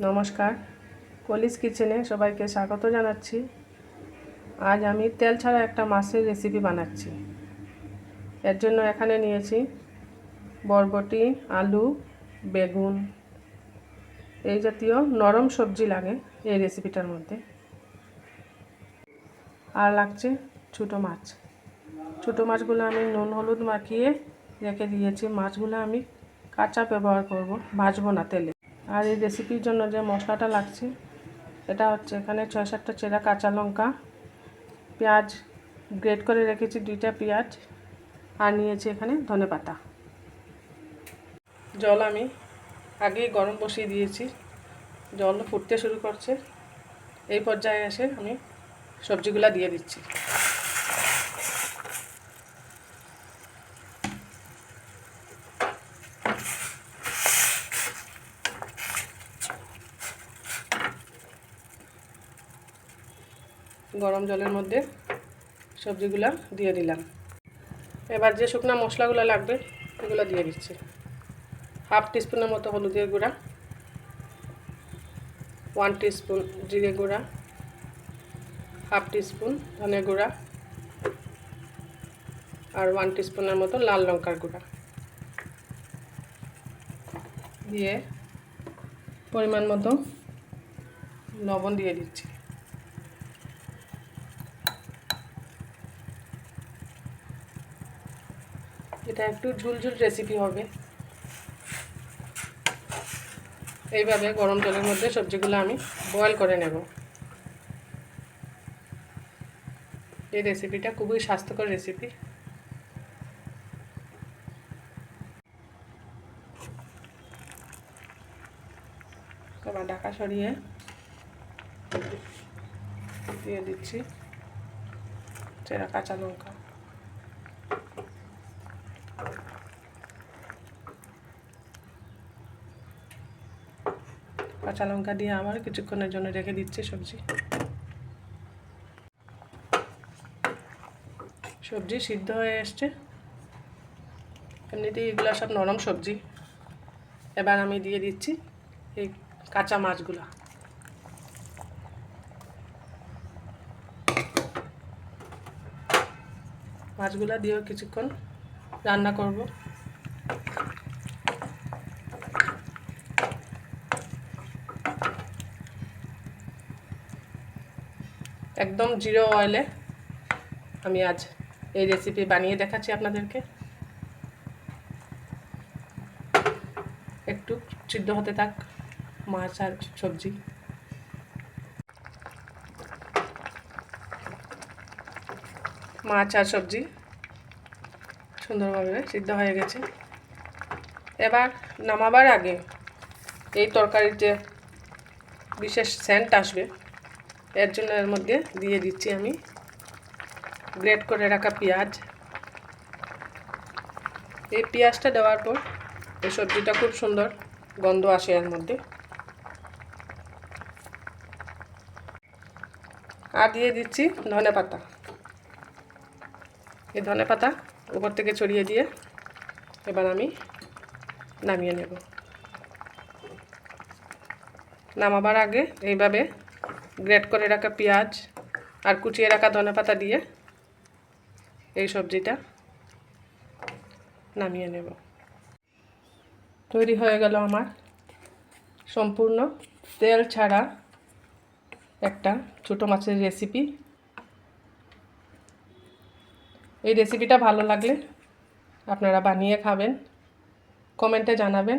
নমস্কার। কলিস কিচেনে সবাইকে স্বাগত জানাচ্ছি। আজ আমি তেল ছাড়া একটা মাছের রেসিপি বানাচ্ছি। এর জন্য এখানে নিয়েছি বরবটি, আলু, বেগুন। এই জাতীয় নরম সবজি লাগে এই রেসিপিটার মধ্যে। আর লাগছে ছোটো মাছ। ছোটো মাছগুলো আমি নুন, হলুদ মাখিয়ে রেখে দিয়েছি। মাছগুলো আমি কাঁচা ব্যবহার করব, ভাজবো না তেলে। আর এই রেসিপির জন্য যে মশলাটা লাগছে, এটা হচ্ছে এখানে ছয় সাতটা চেরা কাঁচা লঙ্কা, পেঁয়াজ গ্রেট করে রেখেছি দুইটা পেঁয়াজ, আর নিয়েছি এখানে ধনে পাতা। জল আমি আগেই গরম বসিয়ে দিয়েছি। জল ফুটতে শুরু করছে। এই পর্যায়ে এসে আমি সবজিগুলা দিয়ে দিচ্ছি। গরম জলের মধ্যে সবজিগুলা দিয়ে দিলাম। এবার যে শুকনো মশলাগুলো লাগবে, এগুলো দিয়ে দিচ্ছি। হাফ টিস্পুনের মতো হলুদের গুঁড়া, ওয়ান টিস্পুন জিরে গুঁড়া, হাফ টিস্পুন ধনে গুঁড়া, আর ওয়ান টিস্পুনের মতো লাল লঙ্কার গুঁড়া। দিয়ে পরিমাণ মতো লবণ দিয়ে দিচ্ছি। এটা একটু ঝুলঝুল রেসিপি হবে। এইভাবে গরম জলের মধ্যে সবজিগুলো আমি বয়েল করে নেব। এই রেসিপিটা খুবই স্বাস্থ্যকর রেসিপি এবার ঢাকা সরিয়ে দিয়ে দিচ্ছি চেরা কাঁচা লঙ্কা। কাঁচা লঙ্কা দিয়ে আবার কিছুক্ষণের জন্য রেখে দিচ্ছি সবজি। সবজি সিদ্ধ হয়ে এসছে। এমনিতেই এগুলো সব নরম সবজি। এবার আমি দিয়ে দিচ্ছি এই কাঁচা মাছগুলা। মাছগুলা দিয়েও কিছুক্ষণ রান্না করব। একদম জিরো অয়েলে আমি আজ এই রেসিপি বানিয়ে দেখাচ্ছি আপনাদেরকে। একটু সিদ্ধ হতে থাক মাছ আর সবজি। মাছ আর সবজি সুন্দরভাবে সিদ্ধ হয়ে গেছে। এবার নামাবার আগে এই তরকারিতে বিশেষ সেন্ট আসবে এর জন্য এর মধ্যে দিয়ে দিচ্ছি আমি গ্রেট করে রাখা পেঁয়াজ। এই পেঁয়াজটা দেওয়ার পর এই সবজিটা খুব সুন্দর গন্ধ আসে এর মধ্যে। আর দিয়ে দিচ্ছি ধনে পাতা। এই ধনে পাতা উপর থেকে ছড়িয়ে দিয়ে এবার আমি নামিয়ে নেব। নামাবার আগে এইভাবে গ্রেট করে রাখা পেঁয়াজ আর কুচিয়ে রাখা ধনে পাতা দিয়ে এই সবজিটা নামিয়ে নেব। তৈরি হয়ে গেল আমার সম্পূর্ণ। তেল ছাড়া একটা ছোটো মাছের রেসিপি এই রেসিপিটা ভালো লাগলে আপনারা বানিয়ে খাবেন। কমেন্টে জানাবেন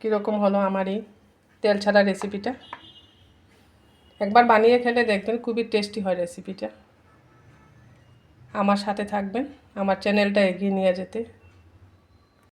কীরকম হলো আমার এই তেল ছাড়া রেসিপিটা একবার বানিয়ে খেলে দেখবেন খুবই টেস্টি হয় রেসিপিটা আমার সাথে থাকবেন, আমার চ্যানেলটা এগিয়ে নিয়ে যেতে।